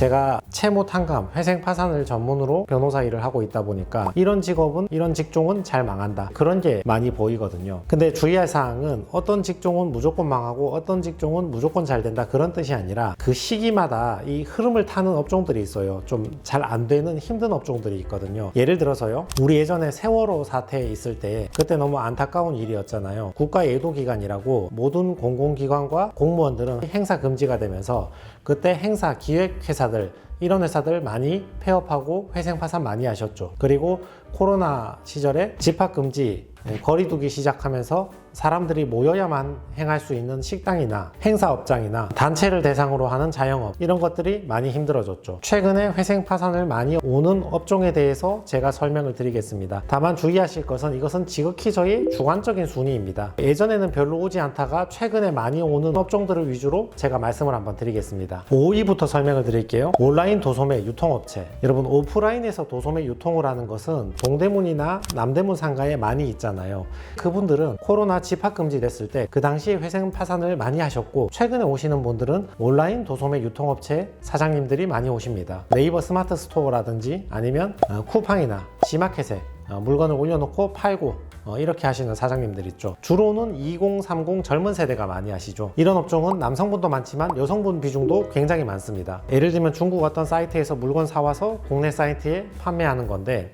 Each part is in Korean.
제가 채무 탕감, 회생 파산을 전문으로 변호사 일을 하고 있다 보니까 이런 직업은 이런 직종은 잘 망한다. 그런 게 많이 보이거든요. 근데 주의할 사항은 어떤 직종은 무조건 망하고 어떤 직종은 무조건 잘 된다. 그런 뜻이 아니라 그 시기마다 이 흐름을 타는 업종들이 있어요. 좀 잘 안 되는 힘든 업종들이 있거든요. 예를 들어서요. 우리 예전에 세월호 사태 있을 때 그때 너무 안타까운 일이었잖아요. 국가 예도 기간이라고 모든 공공기관과 공무원들은 행사 금지가 되면서 그때 행사 기획 회사 들 이런 회사들 많이 폐업하고 회생 파산 많이 하셨죠. 그리고 코로나 시절에 집합 금지 예, 거리두기 시작하면서 사람들이 모여야만 행할 수 있는 식당이나 행사업장이나 단체를 대상으로 하는 자영업 이런 것들이 많이 힘들어졌죠. 최근에 회생 파산을 많이 오는 업종에 대해서 제가 설명을 드리겠습니다. 다만 주의하실 것은 이것은 지극히 저희 주관적인 순위입니다. 예전에는 별로 오지 않다가 최근에 많이 오는 업종들을 위주로 제가 말씀을 한번 드리겠습니다. 5위부터 설명을 드릴게요. 온라인 도소매 유통업체. 여러분 오프라인에서 도소매 유통을 하는 것은 동대문이나 남대문 상가에 많이 있잖아요. 그분들은 코로나 집합 금지 됐을 때 그 당시에 회생 파산을 많이 하셨고 최근에 오시는 분들은 온라인 도소매 유통업체 사장님들이 많이 오십니다. 네이버 스마트 스토어라든지 아니면 어, 쿠팡이나 지마켓에 어, 물건을 올려놓고 팔고 어, 이렇게 하시는 사장님들 있죠. 주로는 2030 젊은 세대가 많이 하시죠. 이런 업종은 남성분도 많지만 여성분 비중도 굉장히 많습니다. 예를 들면 중국 어떤 사이트에서 물건 사와서 국내 사이트에 판매하는 건데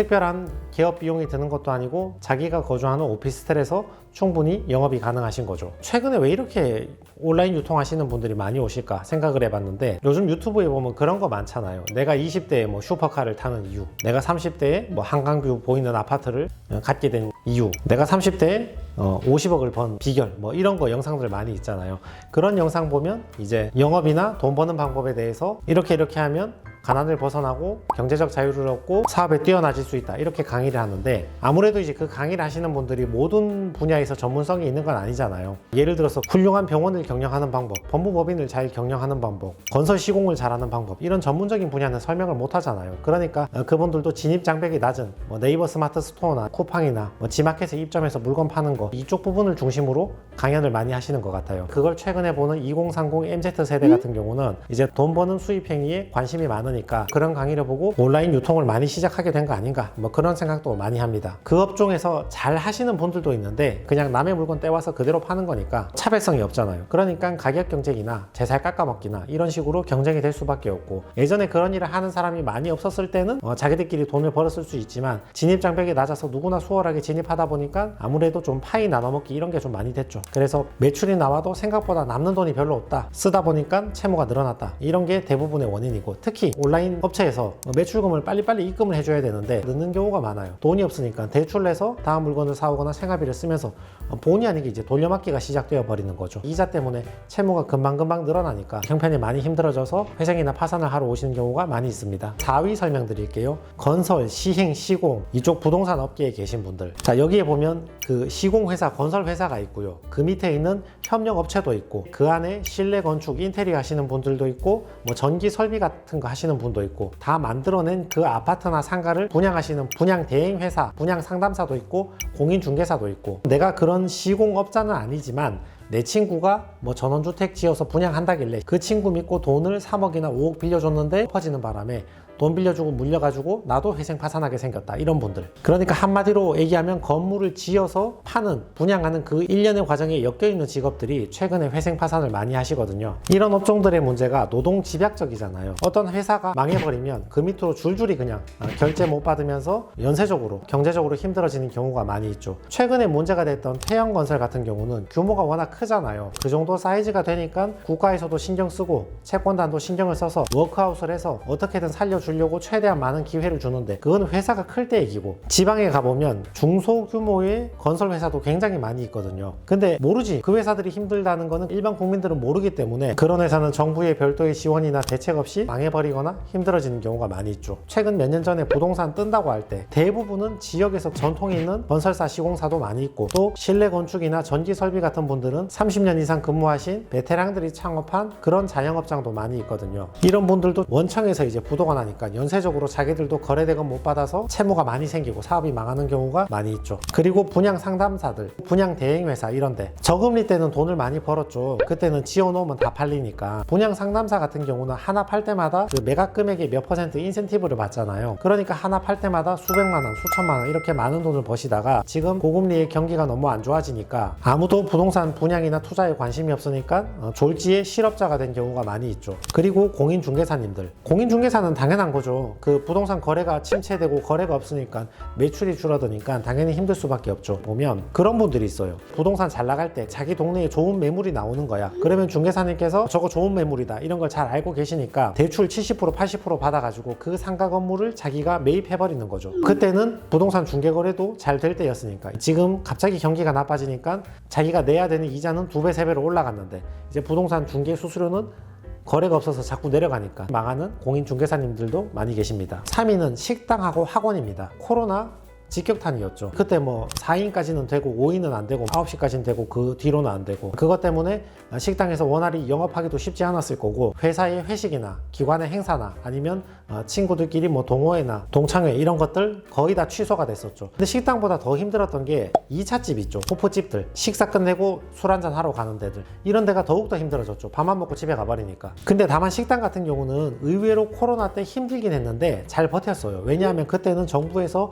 특별한 기업 비용이 드는 것도 아니고 자기가 거주하는 오피스텔에서 충분히 영업이 가능하신 거죠. 최근에 왜 이렇게 온라인 유통하시는 분들이 많이 오실까 생각을 해봤는데 요즘 유튜브에 보면 그런 거 많잖아요. 내가 20대에 뭐 슈퍼카를 타는 이유, 내가 30대에 뭐 한강뷰 보이는 아파트를 갖게 된 이유, 내가 30대에 어, 50억을 번 비결 뭐 이런 거 영상들 많이 있잖아요. 그런 영상 보면 이제 영업이나 돈 버는 방법에 대해서 이렇게 이렇게 하면 가난을 벗어나고 경제적 자유를 얻고 사업에 뛰어나질 수 있다. 이렇게 강의를 하는데 아무래도 이제 그 강의를 하시는 분들이 모든 분야에서 전문성이 있는 건 아니잖아요. 예를 들어서 훌륭한 병원을 경영하는 방법 법무법인을 잘 경영하는 방법 건설 시공을 잘하는 방법 이런 전문적인 분야는 설명을 못 하잖아요. 그러니까 어, 그분들도 진입 장벽이 낮은 뭐 네이버 스마트 스토어나 쿠팡이나 뭐 지마켓에 입점해서 물건 파는 거 이쪽 부분을 중심으로 강연을 많이 하시는 것 같아요. 그걸 최근에 보는 2030 MZ 세대 같은 경우는 이제 돈 버는 수입 행위에 관심이 많 으니까 그런 강의를 보고 온라인 유통을 많이 시작하게 된 거 아닌가 뭐 그런 생각도 많이 합니다. 그 업종에서 잘 하시는 분들도 있는데 그냥 남의 물건 떼와서 그대로 파는 거니까 차별성이 없잖아요. 그러니까 가격 경쟁이나 제살 깎아먹기나 이런 식으로 경쟁이 될 수밖에 없고 예전에 그런 일을 하는 사람이 많이 없었을 때는 어, 자기들끼리 돈을 벌었을 수 있지만 진입 장벽이 낮아서 누구나 수월하게 진입하다 보니까 아무래도 좀 파이 나눠먹기 이런 게 좀 많이 됐죠. 그래서 매출이 나와도 생각보다 남는 돈이 별로 없다. 쓰다 보니까 채무가 늘어났다. 이런 게 대부분의 원인이고 특히 온라인 업체에서 매출금을 빨리빨리 입금을 해줘야 되는데 늦는 경우가 많아요. 돈이 없으니까 대출 내서 다음 물건을 사오거나 생활비를 쓰면서 본의 아니게 이제 돌려막기가 시작되어 버리는 거죠. 이자 때문에 채무가 금방금방 늘어나니까 형편이 많이 힘들어져서 회생이나 파산을 하러 오시는 경우가 많이 있습니다. 4위 설명드릴게요. 건설, 시행, 시공 이쪽 부동산 업계에 계신 분들. 자 여기에 보면 그 시공 회사, 건설 회사가 있고요. 그 밑에 있는 협력 업체도 있고 그 안에 실내 건축, 인테리어 하시는 분들도 있고 뭐 전기 설비 같은 거 하시는 분도 있고 다 만들어낸 그 아파트나 상가를 분양하시는 분양 대행 회사, 분양 상담사도 있고 공인 중개사도 있고 내가 그런 시공업자는 아니지만 내 친구가 뭐 전원주택 지어서 분양한다길래 그 친구 믿고 돈을 3억이나 5억 빌려줬는데 퍼지는 바람에 돈 빌려주고 물려가지고 나도 회생 파산하게 생겼다. 이런 분들. 그러니까 한마디로 얘기하면 건물을 지어서 파는 분양하는 그 일련의 과정에 엮여있는 직업들이 최근에 회생 파산을 많이 하시거든요. 이런 업종들의 문제가 노동 집약적이잖아요. 어떤 회사가 망해버리면 그 밑으로 줄줄이 그냥 어, 결제 못 받으면서 연쇄적으로 경제적으로 힘들어지는 경우가 많이 있죠. 최근에 문제가 됐던 태형건설 같은 경우는 규모가 워낙 크잖아요. 그 정도 사이즈가 되니까 국가에서도 신경 쓰고 채권단도 신경을 써서 워크아웃을 해서 어떻게든 살려주 려고 최대한 많은 기회를 주는데 그건 회사가 클 때 얘기고 지방에 가보면 중소규모의 건설 회사도 굉장히 많이 있거든요. 근데 모르지. 그 회사들이 힘들다는 거는 일반 국민들은 모르기 때문에 그런 회사는 정부의 별도의 지원이나 대책 없이 망해버리거나 힘들어지는 경우가 많이 있죠. 최근 몇 년 전에 부동산 뜬다고 할 때 대부분은 지역에서 전통이 있는 건설사 시공사도 많이 있고 또 실내 건축이나 전기 설비 같은 분들은 30년 이상 근무하신 베테랑들이 창업한 그런 자영업장도 많이 있거든요. 이런 분들도 원청에서 이제 부도가 나니까 나니까 연쇄적으로 자기들도 거래대금 못 받아서 채무가 많이 생기고 사업이 망하는 경우가 많이 있죠. 그리고 분양 상담사들, 분양 대행회사 이런데 저금리 때는 돈을 많이 벌었죠. 그때는 지어놓으면 다 팔리니까 분양 상담사 같은 경우는 하나 팔 때마다 그 매각 금액의 몇 퍼센트 인센티브를 받잖아요. 그러니까 하나 팔 때마다 수백만 원, 수천만 원 이렇게 많은 돈을 버시다가 지금 고금리의 경기가 너무 안 좋아지니까 아무도 부동산 분양이나 투자에 관심이 없으니까 어, 졸지에 실업자가 된 경우가 많이 있죠. 그리고 공인중개사님들. 공인중개사는 당연 한 거죠. 그 부동산 거래가 침체되고 거래가 없으니까 매출이 줄어드니까 당연히 힘들 수밖에 없죠. 보면 그런 분들이 있어요. 부동산 잘 나갈 때 자기 동네에 좋은 매물이 나오는 거야. 그러면 중개사님께서 저거 좋은 매물이다. 이런 걸 잘 알고 계시니까 대출 70% 80% 받아가지고 그 상가 건물을 자기가 매입해버리는 거죠. 그때는 부동산 중개 거래도 잘 될 때였으니까 지금 갑자기 경기가 나빠지니까 자기가 내야 되는 이자는 두 배, 세 배로 올라갔는데 이제 부동산 중개 수수료는 거래가 없어서 자꾸 내려가니까 망하는 공인중개사님들도 많이 계십니다. 3위는 식당하고 학원입니다. 코로나 직격탄이었죠. 그때 뭐 4인까지는 되고 5인은 안 되고 9시까지는 되고 그 뒤로는 안 되고 그것 때문에 식당에서 원활히 영업하기도 쉽지 않았을 거고 회사의 회식이나 기관의 행사나 아니면 어, 친구들끼리 뭐 동호회나 동창회 이런 것들 거의 다 취소가 됐었죠. 근데 식당보다 더 힘들었던 게 2차 집 있죠. 호프집들 식사 끝내고 술 한잔 하러 가는 데들 이런 데가 더욱더 힘들어졌죠. 밥만 먹고 집에 가버리니까. 근데 다만 식당 같은 경우는 의외로 코로나 때 힘들긴 했는데 잘 버텼어요. 왜냐하면 그때는 정부에서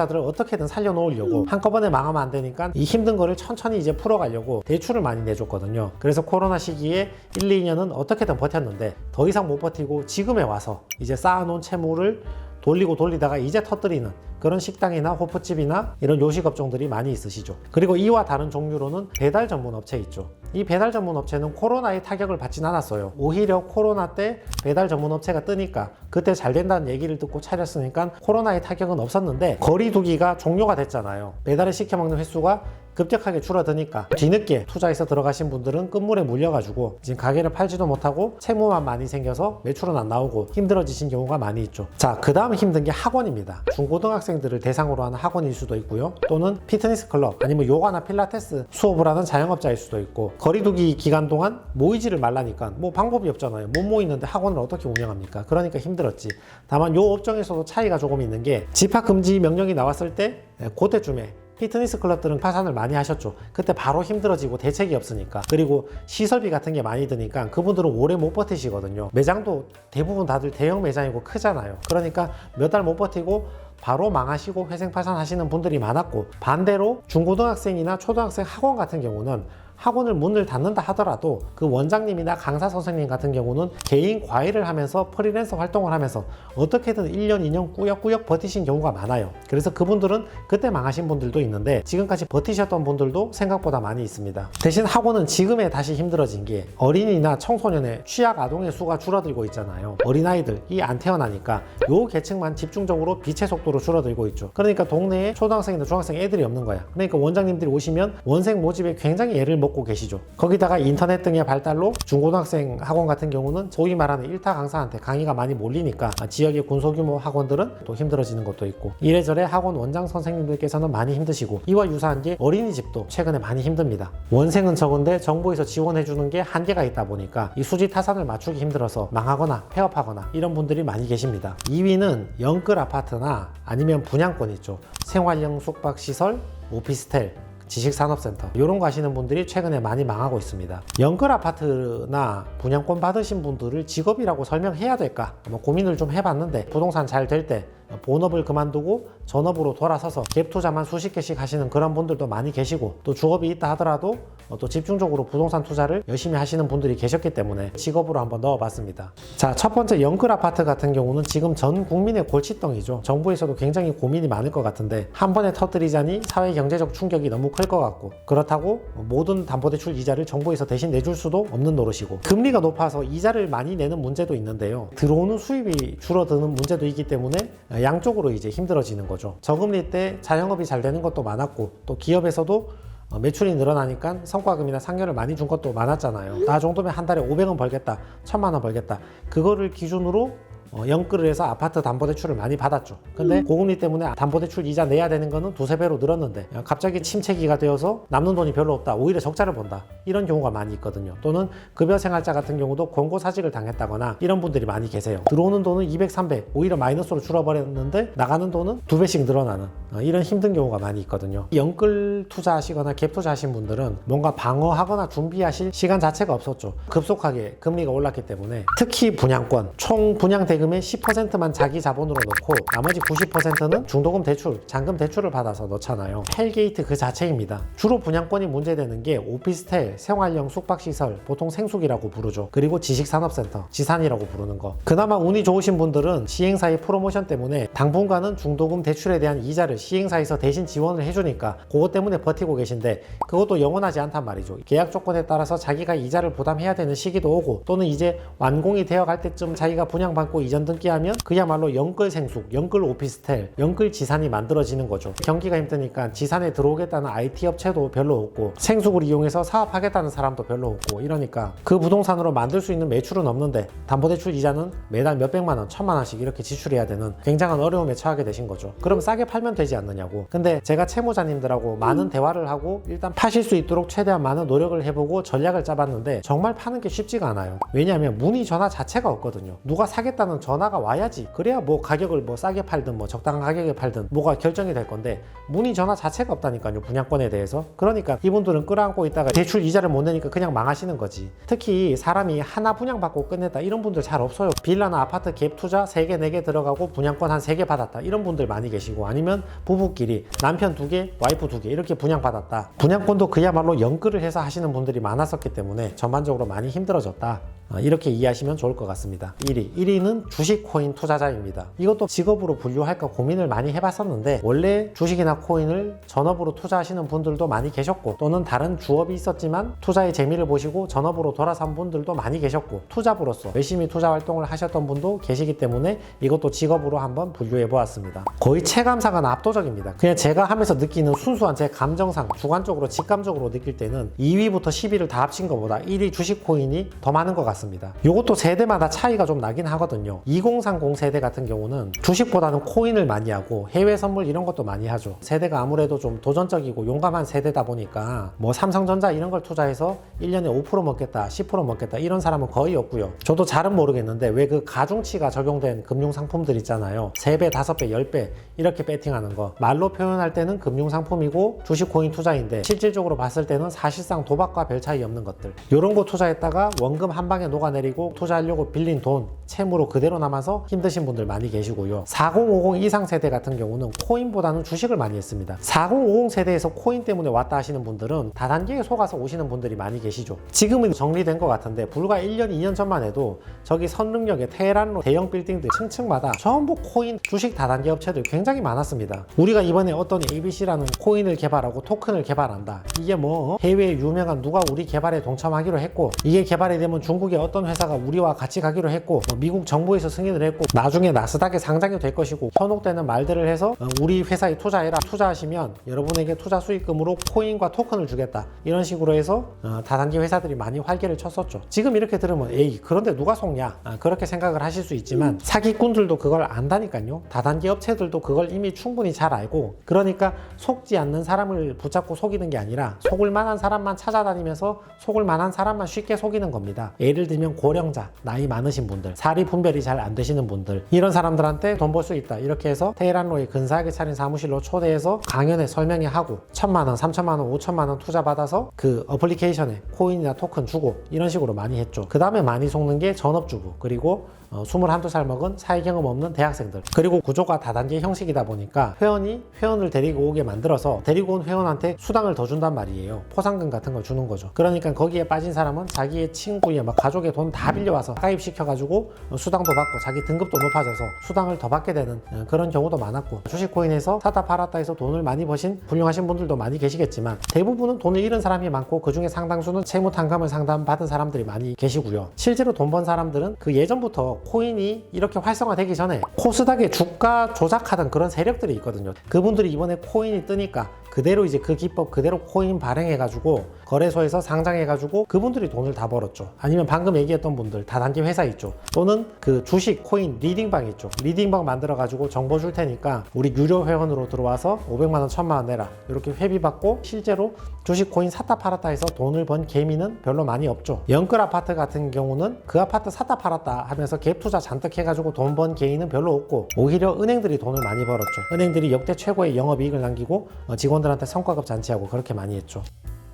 자영업자들을 어떻게든 살려놓으려고 한꺼번에 망하면 안 되니까 이 힘든 거를 천천히 이제 풀어가려고 대출을 많이 내줬거든요. 그래서 코로나 시기에 1, 2년은 어떻게든 버텼는데 더 이상 못 버티고 지금에 와서 이제 쌓아놓은 채무를 돌리고 돌리다가 이제 터뜨리는 그런 식당이나 호프집이나 이런 요식 업종들이 많이 있으시죠. 그리고 이와 다른 종류로는 배달 전문 업체 있죠. 이 배달 전문 업체는 코로나의 타격을 받진 않았어요. 오히려 코로나 때 배달 전문 업체가 뜨니까 그때 잘 된다는 얘기를 듣고 차렸으니까 코로나의 타격은 없었는데 거리두기가 종료가 됐잖아요. 배달을 시켜 먹는 횟수가 급격하게 줄어드니까 뒤늦게 투자해서 들어가신 분들은 끝물에 물려가지고 지금 가게를 팔지도 못하고 채무만 많이 생겨서 매출은 안 나오고 힘들어지신 경우가 많이 있죠. 자, 그 다음 힘든 게 학원입니다. 중고등학생들을 대상으로 하는 학원일 수도 있고요. 또는 피트니스 클럽 아니면 요가나 필라테스 수업을 하는 자영업자일 수도 있고 거리두기 기간 동안 모이지를 말라니까 뭐 방법이 없잖아요. 못 모이는데 학원을 어떻게 운영합니까? 그러니까 힘들었지. 다만 요 업종에서도 차이가 조금 있는 게 집합 금지 명령이 나왔을 때 그때쯤에 피트니스 클럽들은 파산을 많이 하셨죠. 그때 바로 힘들어지고 대책이 없으니까. 그리고 시설비 같은 게 많이 드니까 그분들은 오래 못 버티시거든요. 매장도 대부분 다들 대형 매장이고 크잖아요. 그러니까 몇 달 못 버티고 바로 망하시고 회생 파산하시는 분들이 많았고 반대로 중고등학생이나 초등학생 학원 같은 경우는 학원을 문을 닫는다 하더라도 그 원장님이나 강사 선생님 같은 경우는 개인 과외를 하면서 프리랜서 활동을 하면서 어떻게든 1년, 2년 꾸역꾸역 버티신 경우가 많아요. 그래서 그분들은 그때 망하신 분들도 있는데 지금까지 버티셨던 분들도 생각보다 많이 있습니다. 대신 학원은 지금에 다시 힘들어진 게 어린이나 청소년의 취약 아동의 수가 줄어들고 있잖아요. 어린아이들이 안 태어나니까 요 계층만 집중적으로 빛의 속도로 줄어들고 있죠. 그러니까 동네에 초등학생이나 중학생 애들이 없는 거야. 그러니까 원장님들이 오시면 원생 모집에 굉장히 애를 먹고 계시죠. 거기다가 인터넷 등의 발달로 중고등학생 학원 같은 경우는 소위 말하는 일타 강사한테 강의가 많이 몰리니까 지역의 군소규모 학원들은 또 힘들어지는 것도 있고 이래저래 학원 원장 선생님들께서는 많이 힘드시고 이와 유사한 게 어린이집도 최근에 많이 힘듭니다. 원생은 적은데 정부에서 지원해 주는 게 한계가 있다 보니까 이 수지 타산을 맞추기 힘들어서 망하거나 폐업하거나 이런 분들이 많이 계십니다. 2위는 영끌 아파트나 아니면 분양권 있죠. 생활형 숙박시설, 오피스텔, 지식산업센터 이런 거 하시는 분들이 최근에 많이 망하고 있습니다. 연끌 아파트나 분양권 받으신 분들을 직업이라고 설명해야 될까 뭐 고민을 좀 해봤는데 부동산 잘 될 때 본업을 그만두고 전업으로 돌아서서 갭 투자만 수십 개씩 하시는 그런 분들도 많이 계시고 또 주업이 있다 하더라도 어, 또 집중적으로 부동산 투자를 열심히 하시는 분들이 계셨기 때문에 직업으로 한번 넣어봤습니다. 자, 첫 번째 영끌 아파트 같은 경우는 지금 전 국민의 골칫덩이죠. 정부에서도 굉장히 고민이 많을 것 같은데 한 번에 터뜨리자니 사회 경제적 충격이 너무 클 것 같고 그렇다고 모든 담보대출 이자를 정부에서 대신 내줄 수도 없는 노릇이고 금리가 높아서 이자를 많이 내는 문제도 있는데요. 들어오는 수입이 줄어드는 문제도 있기 때문에 양쪽으로 이제 힘들어지는 거죠. 저금리 때 자영업이 잘 되는 것도 많았고 또 기업에서도 어, 매출이 늘어나니까 성과금이나 상여를 많이 준 것도 많았잖아요. 나 정도면 한 달에 500원 벌겠다, 1000만 원 벌겠다. 그거를 기준으로 어, 연끌을 해서 아파트 담보대출을 많이 받았죠. 근데 고금리 때문에 담보대출 이자 내야 되는 거는 두세 배로 늘었는데 어, 갑자기 침체기가 되어서 남는 돈이 별로 없다. 오히려 적자를 본다. 이런 경우가 많이 있거든요. 또는 급여 생활자 같은 경우도 권고 사직을 당했다거나 이런 분들이 많이 계세요. 들어오는 돈은 200, 300 오히려 마이너스로 줄어버렸는데 나가는 돈은 두 배씩 늘어나는 어, 이런 힘든 경우가 많이 있거든요. 연끌 투자하시거나 갭 투자하신 분들은 뭔가 방어하거나 준비하실 시간 자체가 없었죠. 급속하게 금리가 올랐기 때문에 특히 분양권 총 분양 대 금의 10%만 자기 자본으로 넣고 나머지 90%는 중도금 대출, 잔금 대출을 받아서 넣잖아요. 헬게이트 그 자체입니다. 주로 분양권이 문제되는 게 오피스텔, 생활형 숙박시설, 보통 생숙이라고 부르죠. 그리고 지식산업센터, 지산이라고 부르는 거. 그나마 운이 좋으신 분들은 시행사의 프로모션 때문에 당분간은 중도금 대출에 대한 이자를 시행사에서 대신 지원을 해주니까 그것 때문에 버티고 계신데 그것도 영원하지 않단 말이죠. 계약 조건에 따라서 자기가 이자를 부담해야 되는 시기도 오고 또는 이제 완공이 되어 갈 때쯤 자기가 분양받고 이전 등기하면 그야말로 영끌 생숙, 영끌 오피스텔, 영끌 지산이 만들어지는 거죠. 경기가 힘드니까 지산에 들어오겠다는 IT 업체도 별로 없고 생숙을 이용해서 사업하겠다는 사람도 별로 없고 이러니까 그 부동산으로 만들 수 있는 매출은 없는데 담보대출 이자는 매달 몇백만 원, 천만 원씩 이렇게 지출해야 되는 굉장한 어려움에 처하게 되신 거죠. 그럼 싸게 팔면 되지 않느냐고. 근데 제가 채무자님들하고 많은 대화를 하고 일단 파실 수 있도록 최대한 많은 노력을 해보고 전략을 짜봤는데 정말 파는 게 쉽지가 않아요. 왜냐하면 문의 전화 자체가 없거든요. 누가 사겠다는 전화가 와야지. 그래야 뭐 가격을 뭐 싸게 팔든 뭐 적당한 가격에 팔든 뭐가 결정이 될 건데 문의 전화 자체가 없다니까요. 분양권에 대해서. 그러니까 이분들은 끌어안고 있다가 대출 이자를 못 내니까 그냥 망하시는 거지. 특히 사람이 하나 분양받고 끝냈다 이런 분들 잘 없어요. 빌라나 아파트 갭 투자 3개, 4개 들어가고 분양권 한 3개 받았다. 이런 분들 많이 계시고 아니면 부부끼리 남편 2개, 와이프 2개 이렇게 분양받았다. 분양권도 그야말로 연끌을 해서 하시는 분들이 많았었기 때문에 전반적으로 많이 힘들어졌다. 어, 이렇게 이해하시면 좋을 것 같습니다. 1위. 1위는 주식 코인 투자자입니다. 이것도 직업으로 분류할까 고민을 많이 해봤었는데 원래 주식이나 코인을 전업으로 투자하시는 분들도 많이 계셨고 또는 다른 주업이 있었지만 투자의 재미를 보시고 전업으로 돌아선 분들도 많이 계셨고 투잡으로서 열심히 투자 활동을 하셨던 분도 계시기 때문에 이것도 직업으로 한번 분류해 보았습니다. 거의 체감상은 압도적입니다. 그냥 제가 하면서 느끼는 순수한 제 감정상 주관적으로 직감적으로 느낄 때는 2위부터 10위를 다 합친 것보다 1위 주식 코인이 더 많은 것 같습니다. 이것도 세대마다 차이가 좀 나긴 하거든요. 2030 세대 같은 경우는 주식보다는 코인을 많이 하고 해외 선물 이런 것도 많이 하죠. 세대가 아무래도 좀 도전적이고 용감한 세대다 보니까 뭐 삼성전자 이런 걸 투자해서 1년에 5% 먹겠다, 10% 먹겠다 이런 사람은 거의 없고요. 저도 잘은 모르겠는데 왜 그 가중치가 적용된 금융 상품들 있잖아요. 3배, 5배, 10배 이렇게 배팅하는 거. 말로 표현할 때는 금융 상품이고 주식 코인 투자인데 실질적으로 봤을 때는 사실상 도박과 별 차이 없는 것들. 이런 거 투자했다가 원금 한 방에 녹아내리고 투자하려고 빌린 돈 채무로 그대로 남아서 힘드신 분들 많이 계시고요. 4050 이상 세대 같은 경우는 코인보다는 주식을 많이 했습니다. 4050 세대에서 코인 때문에 왔다 하시는 분들은 다단계에 속아서 오시는 분들이 많이 계시죠. 지금은 정리된 것 같은데 불과 1년, 2년 전만 해도 저기 선릉역에 테헤란로 대형 빌딩들 층층마다 전부 코인 주식 다단계 업체들 굉장히 많았습니다. 우리가 이번에 어떤 ABC라는 코인을 개발하고 토큰을 개발한다. 이게 뭐 해외에 유명한 누가 우리 개발에 동참하기로 했고 이게 개발이 되면 중국의 어떤 회사가 우리와 같이 가기로 했고 뭐 미국 정부에서 승인을 했고 나중에 나스닥에 상장이 될 것이고 현혹되는 말들을 해서 어, 우리 회사에 투자해라. 투자하시면 여러분에게 투자 수익금으로 코인과 토큰을 주겠다. 이런 식으로 해서 어, 다단계 회사들이 많이 활개를 쳤었죠. 지금 이렇게 들으면 에이 그런데 누가 속냐? 아, 그렇게 생각을 하실 수 있지만 사기꾼들도 그걸 안다니까요. 다단계 업체들도 그걸 이미 충분히 잘 알고 그러니까 속지 않는 사람을 붙잡고 속이는 게 아니라 속을 만한 사람만 찾아다니면서 속을 만한 사람만 쉽게 속이는 겁니다. 예를 들면 고령자 나이 많으신 분들 사리 분별이 잘 안 되시는 분들 이런 사람들한테 돈 벌 수 있다 이렇게 해서 테헤란로에 근사하게 차린 사무실로 초대해서 강연에 설명회 하고 천만 원, 삼천만 원, 오천만 원 투자 받아서 그 어플리케이션에 코인이나 토큰 주고 이런 식으로 많이 했죠. 그 다음에 많이 속는 게 전업주부 그리고 어, 21살 먹은 사회 경험 없는 대학생들. 그리고 구조가 다단계 형식이다 보니까 회원이 회원을 데리고 오게 만들어서 데리고 온 회원한테 수당을 더 준단 말이에요. 포상금 같은 걸 주는 거죠. 그러니까 거기에 빠진 사람은 자기의 친구의 막 가족의 돈 다 빌려와서 가입시켜가지고 어, 수당도 받고 자기 등급도 높아져서 수당을 더 받게 되는 어, 그런 경우도 많았고. 주식 코인에서 사다 팔았다 해서 돈을 많이 버신 훌륭하신 분들도 많이 계시겠지만 대부분은 돈을 잃은 사람이 많고 그 중에 상당수는 채무 탕감을 상담받은 사람들이 많이 계시고요. 실제로 돈 번 사람들은 그 예전부터 코인이 이렇게 활성화되기 전에 코스닥의 주가 조작하던 그런 세력들이 있거든요. 그분들이 이번에 코인이 뜨니까 그대로 이제 그 기법 그대로 코인 발행해가지고 거래소에서 상장해가지고 그분들이 돈을 다 벌었죠. 아니면 방금 얘기했던 분들 다단계 회사 있죠. 또는 그 주식 코인 리딩방 있죠. 리딩방 만들어가지고 정보 줄 테니까 우리 유료 회원으로 들어와서 500만 원, 1000만 원 내라 이렇게 회비 받고 실제로 주식 코인 샀다 팔았다 해서 돈을 번 개미는 별로 많이 없죠. 영끌 아파트 같은 경우는 그 아파트 샀다 팔았다 하면서 갭 투자 잔뜩 해가지고 돈 번 개인은 별로 없고 오히려 은행들이 돈을 많이 벌었죠. 은행들이 역대 최고의 영업이익을 남기고 어, 직원들한테 성과급 잔치하고 그렇게 많이 했죠.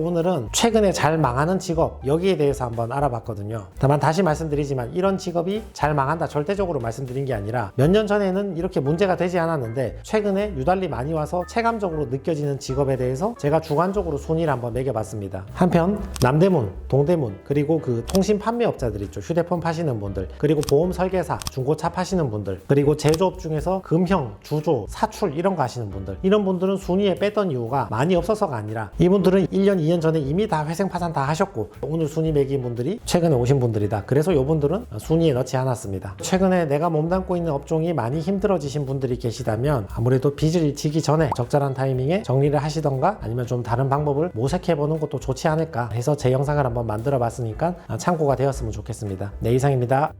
오늘은 최근에 잘 망하는 직업 여기에 대해서 한번 알아봤거든요. 다만 다시 말씀드리지만 이런 직업이 잘 망한다 절대적으로 말씀드린 게 아니라 몇 년 전에는 이렇게 문제가 되지 않았는데 최근에 유달리 많이 와서 체감적으로 느껴지는 직업에 대해서 제가 주관적으로 순위를 한번 매겨봤습니다. 한편 남대문, 동대문 그리고 그 통신 판매업자들 있죠. 휴대폰 파시는 분들 그리고 보험 설계사, 중고차 파시는 분들 그리고 제조업 중에서 금형, 주조, 사출 이런 거 하시는 분들 이런 분들은 순위에 뺐던 이유가 많이 없어서가 아니라 이분들은 1년, 2년 전에 이미 다 회생 파산 다 하셨고 오늘 순위 매긴 분들이 최근에 오신 분들이다. 그래서 이분들은 순위에 넣지 않았습니다. 최근에 내가 몸담고 있는 업종이 많이 힘들어지신 분들이 계시다면 아무래도 빚을 지기 전에 적절한 타이밍에 정리를 하시던가 아니면 좀 다른 방법을 모색해 보는 것도 좋지 않을까 해서 제 영상을 한번 만들어 봤으니까 참고가 되었으면 좋겠습니다. 네 이상입니다.